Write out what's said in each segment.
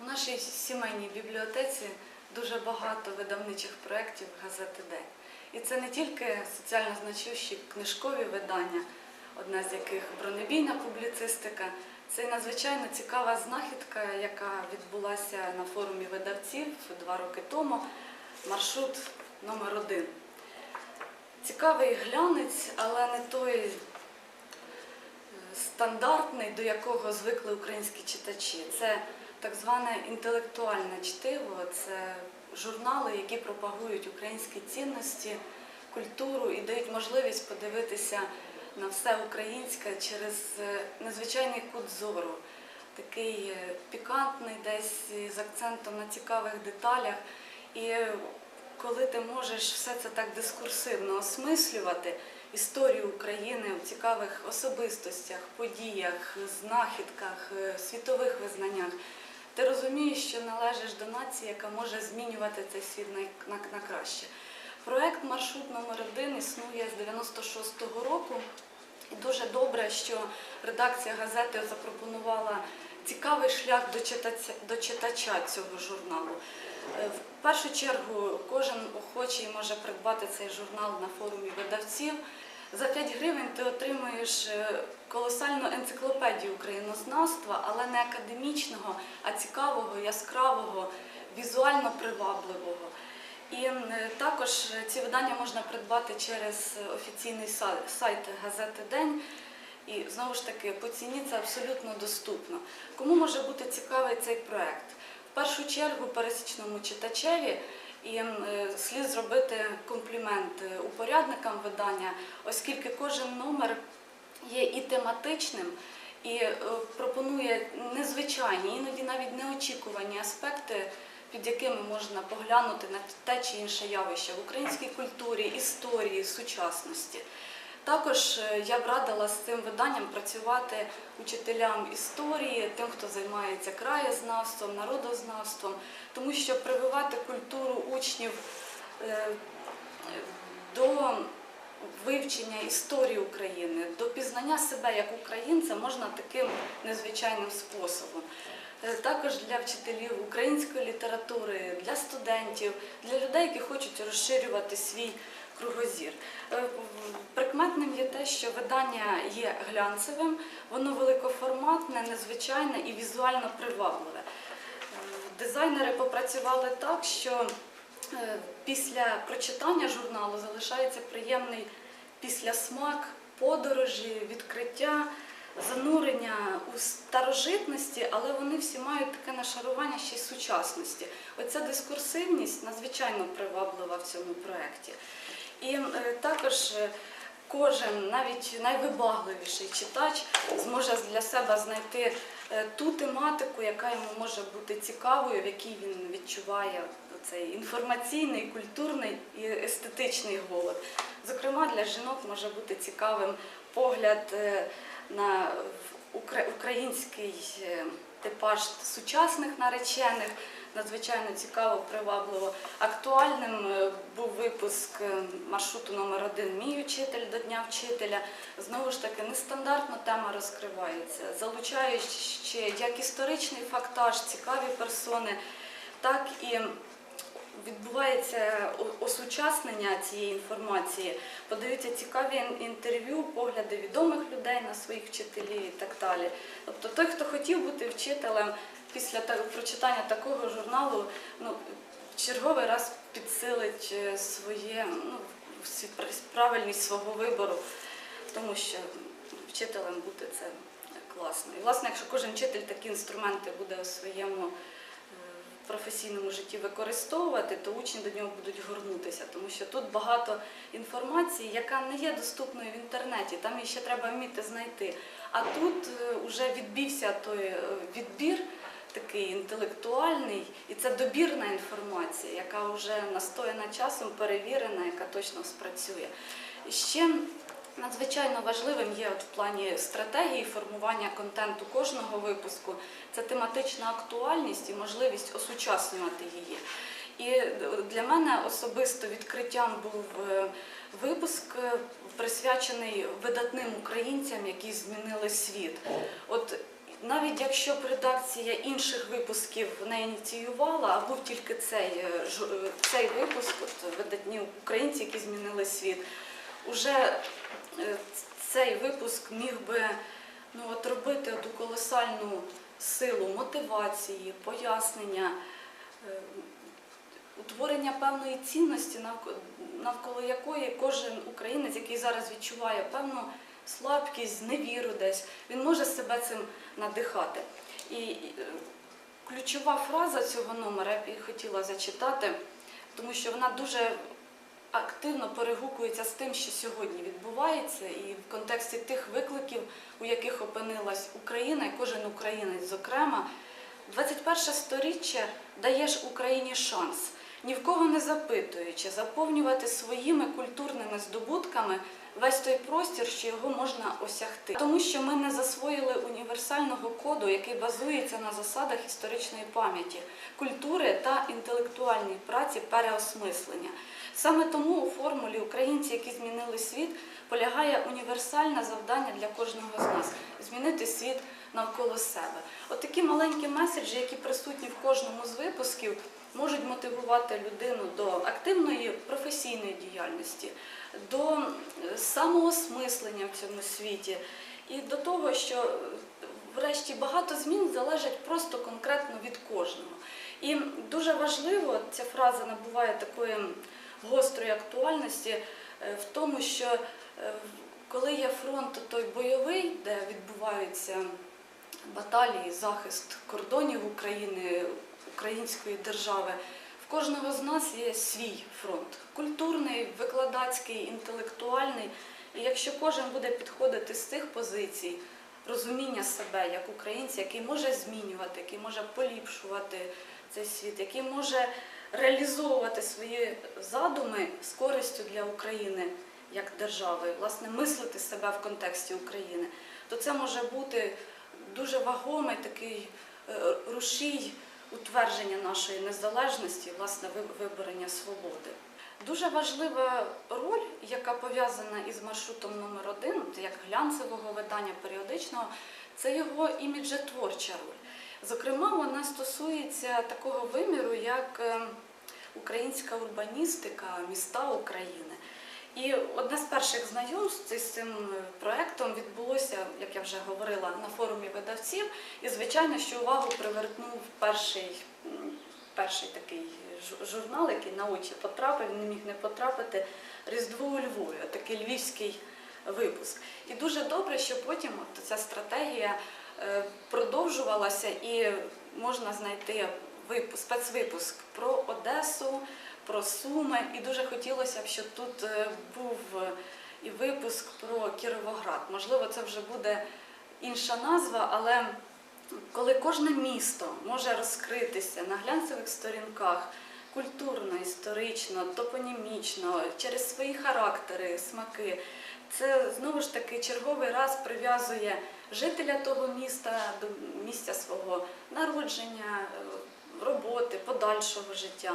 У нашій сімейній бібліотеці дуже багато видавничих проєктів газети День. І це не тільки соціально значущі книжкові видання, одна з яких бронебійна публіцистика. Це надзвичайно цікава знахідка, яка відбулася на форумі видавців два роки тому. Маршрут номер один. Цікавий глянець, але не той стандартний, до якого звикли українські читачі. Це так зване інтелектуальне чтиво, це журнали, які пропагують українські цінності, культуру і дають можливість подивитися на все українське через е, незвичайний кут зору, такий е, пікантний, десь з акцентом на цікавих деталях. І коли ти можеш все це так дискурсивно осмислювати, історію України в цікавих особистостях, подіях, знахідках, е, світових визнаннях, ти розумієш, що належиш до нації, яка може змінювати цей світ на, на, на краще. Проект Маршрут номер 1 існує з 96-го року. І дуже добре, що редакція газети запропонувала цікавий шлях до читаця, до читача цього журналу. Е, В першу чергу кожен охочий може придбати цей журнал на форумі видавців. За 5 гривень ти отримуєш е, колосальну енциклопедію українознавства, але не академічного, а цікавого, яскравого, візуально привабливого. І е, також ці видання можна придбати через офіційний са- сайт газети День. І знову ж таки, по ціні це абсолютно доступно. Кому може бути цікавий цей проект? В першу чергу пересічному читачеві і е, слід зробити комплімент е, упорядникам видання, оскільки кожен номер є і тематичним, і е, пропонує незвичайні, іноді навіть неочікувані аспекти, під якими можна поглянути на те чи інше явище в українській культурі, історії, сучасності. Також е, я б радила з цим виданням працювати учителям історії, тим, хто займається краєзнавством, народознавством, тому що прививати культуру учнів е, до вивчення історії України, до пізнання себе як українця можна таким незвичайним способом. Е, Також для вчителів української літератури, для студентів, для людей, які хочуть розширювати свій кругозір. Е, Прикметним є те, що видання є глянцевим, воно великоформатне, незвичайне і візуально привабливе. Е, Дизайнери попрацювали так, що е, після прочитання журналу залишається приємний післясмак, подорожі, відкриття, занурення у старожитності, але вони всі мають таке нашарування ще й сучасності. Оця дискурсивність надзвичайно приваблива в цьому проєкті. І е, також е, кожен, навіть найвибагливіший читач, зможе для себе знайти е, ту тематику, яка йому може бути цікавою, в якій він відчуває цей інформаційний, культурний і естетичний голод. Зокрема, для жінок може бути цікавим погляд на укра- український типаж сучасних наречених. Надзвичайно цікаво, привабливо. Актуальним е, був випуск е, маршруту номер 1 Мій учитель до Дня вчителя. Знову ж таки, нестандартно тема розкривається, залучаючи як історичний фактаж, цікаві персони, так і відбувається осучаснення цієї інформації, подаються цікаві інтерв'ю, погляди відомих людей на своїх вчителів і так далі. Тобто той, хто хотів бути вчителем після та- прочитання такого журналу, ну, черговий раз підсилить е, своє ну, правильність свого вибору, тому що вчителем бути це класно. І власне, якщо кожен вчитель такі інструменти буде у своєму е, професійному житті використовувати, то учні до нього будуть горнутися, тому що тут багато інформації, яка не є доступною в інтернеті, там її ще треба вміти знайти. А тут вже відбівся той е, відбір. Такий інтелектуальний, і це добірна інформація, яка вже настояна часом, перевірена, яка точно спрацює. І ще надзвичайно важливим є от в плані стратегії формування контенту кожного випуску це тематична актуальність і можливість осучаснювати її. І для мене особисто відкриттям був е, випуск, е, присвячений видатним українцям, які змінили світ. От навіть якщо б редакція інших випусків не ініціювала, а був тільки цей, е, е, цей випуск, от видатні українці, які змінили світ, уже е, цей випуск міг би ну, от робити ту колосальну силу мотивації, пояснення, утворення певної цінності, навколо якої кожен українець, який зараз відчуває певну слабкість, зневіру десь, він може себе цим надихати. І е, ключова фраза цього номера я б хотіла зачитати, тому що вона дуже активно перегукується з тим, що сьогодні відбувається, і в контексті тих викликів, у яких опинилась Україна, і кожен українець, зокрема, 21 сторіччя даєш Україні шанс, ні в кого не запитуючи, заповнювати своїми культурними здобутками весь той простір, що його можна осягти. Тому що ми не засвоїли універсального коду, який базується на засадах історичної пам'яті, культури та інтелектуальній праці переосмислення. Саме тому у формулі Українці, які змінили світ, полягає універсальне завдання для кожного з нас змінити світ навколо себе. От такі маленькі меседжі, які присутні в кожному з випусків, можуть мотивувати людину до активної професійної діяльності, до самоосмислення в цьому світі і до того, що е, врешті багато змін залежать просто конкретно від кожного. І дуже важливо, ця фраза набуває такої гострої актуальності е, в тому, що е, коли є фронт той бойовий, де відбуваються баталії, захист кордонів України, української держави, кожного з нас є свій фронт культурний, викладацький, інтелектуальний. І якщо кожен буде підходити з цих позицій, розуміння себе як українця, який може змінювати, який може поліпшувати цей світ, який може реалізовувати свої задуми з користю для України як держави, власне, мислити себе в контексті України, то це може бути дуже вагомий такий е, рушій утвердження нашої незалежності, власне, ви- виборення свободи. Дуже важлива роль, яка пов'язана із маршрутом номер один, як глянцевого видання періодичного, це його іміджетворча роль. Зокрема, вона стосується такого виміру, як е, українська урбаністика, міста України. І одне з перших знайомств з цим проектом відбулося, як я вже говорила, на форумі видавців. І, звичайно, що увагу привернув перший, перший такий журнал, який на очі потрапив, не міг не потрапити Різдво у Львові, такий львівський випуск. І дуже добре, що потім от ця стратегія е, продовжувалася і можна знайти випуск, спецвипуск про Одесу, про Суми. І дуже хотілося б, щоб тут е, був е, і випуск про Кіровоград. Можливо, це вже буде інша назва, але коли кожне місто може розкритися на глянцевих сторінках культурно, історично, топонімічно, через свої характери, смаки, це знову ж таки черговий раз прив'язує жителя того міста до місця свого народження, е, роботи, подальшого життя.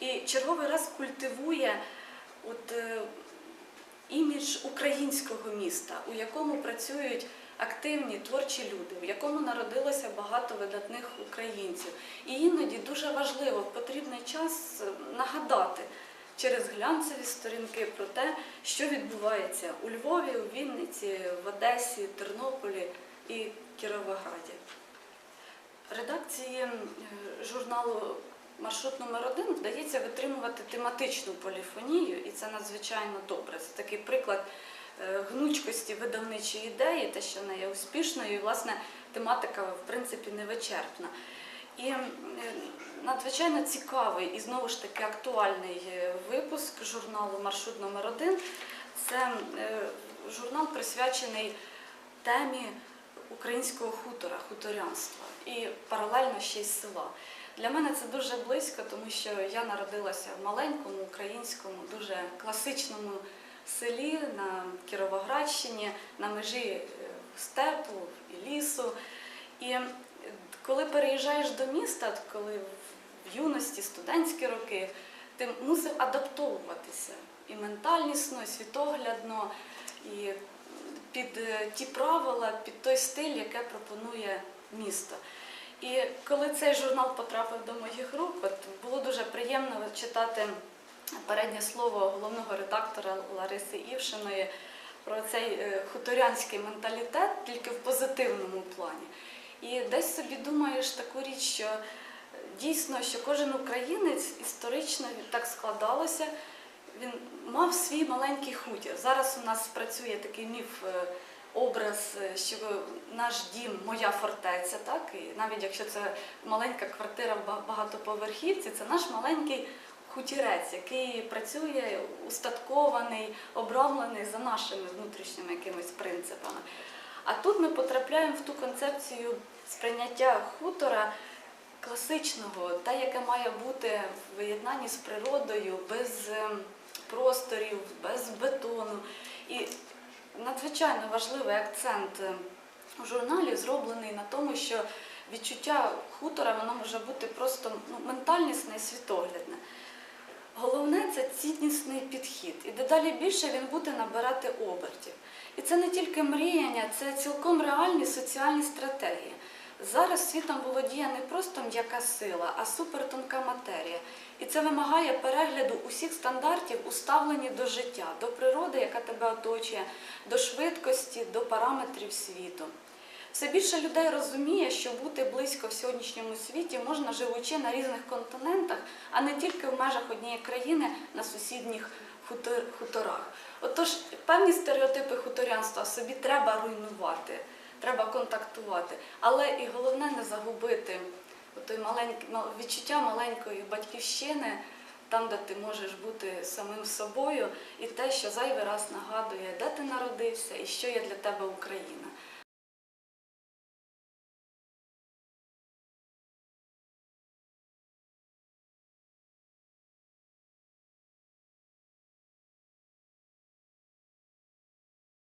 І черговий раз культивує от, е, імідж українського міста, у якому працюють активні творчі люди, в якому народилося багато видатних українців. І іноді дуже важливо в потрібний час е, нагадати через глянцеві сторінки про те, що відбувається у Львові, у Вінниці, в Одесі, Тернополі і Кіровограді. Редакції е, журналу Маршрут номер один вдається витримувати тематичну поліфонію, і це надзвичайно добре. Це такий приклад е, гнучкості видавничої ідеї, те, що вона є успішною, і власне тематика в принципі не вичерпна. І е, надзвичайно цікавий і знову ж таки актуальний випуск журналу Маршрут номер один. Це журнал присвячений темі українського хутора, хуторянства і паралельно ще й села. Для мене це дуже близько, тому що я народилася в маленькому українському, дуже класичному селі на Кіровоградщині, на межі е, степу і лісу. І коли переїжджаєш до міста, коли в юності, студентські роки, ти мусив адаптовуватися і ментальнісно, і світоглядно, і під е, ті правила, під той стиль, яке пропонує місто. І коли цей журнал потрапив до моїх рук, от було дуже приємно читати переднє слово головного редактора Лариси Івшиної про цей е, хуторянський менталітет тільки в позитивному плані. І десь собі думаєш таку річ, що дійсно, що кожен українець історично так складалося, він мав свій маленький хутір. Зараз у нас працює такий міф. е, Образ, е, що наш дім моя фортеця, так і навіть якщо це маленька квартира в багатоповерхівці, це наш маленький хутірець, який працює устаткований, обрамлений за нашими внутрішніми якимись принципами. А тут ми потрапляємо в ту концепцію сприйняття хутора класичного, те, яке має бути в єднанні з природою, без ем, просторів, без бетону. І надзвичайно важливий акцент е, у журналі зроблений на тому, що відчуття хутора воно може бути просто ну, ментальнісне і світоглядне. Головне це ціннісний підхід. І дедалі більше він буде набирати обертів. І це не тільки мріяння, це цілком реальні соціальні стратегії. Зараз світом володіє не просто м'яка сила, а супертонка матерія. І це вимагає перегляду усіх стандартів, уставлені до життя, до природи, яка тебе оточує, до швидкості, до параметрів світу. Все більше людей розуміє, що бути близько в сьогоднішньому світі можна живучи на різних континентах, а не тільки в межах однієї країни на сусідніх хутор- хуторах. Отож, певні стереотипи хуторянства собі треба руйнувати, треба контактувати, але і головне не загубити той маленький мал- відчуття маленької батьківщини, там, де ти можеш бути самим собою, і те, що зайвий раз нагадує, де ти народився і що є для тебе Україна.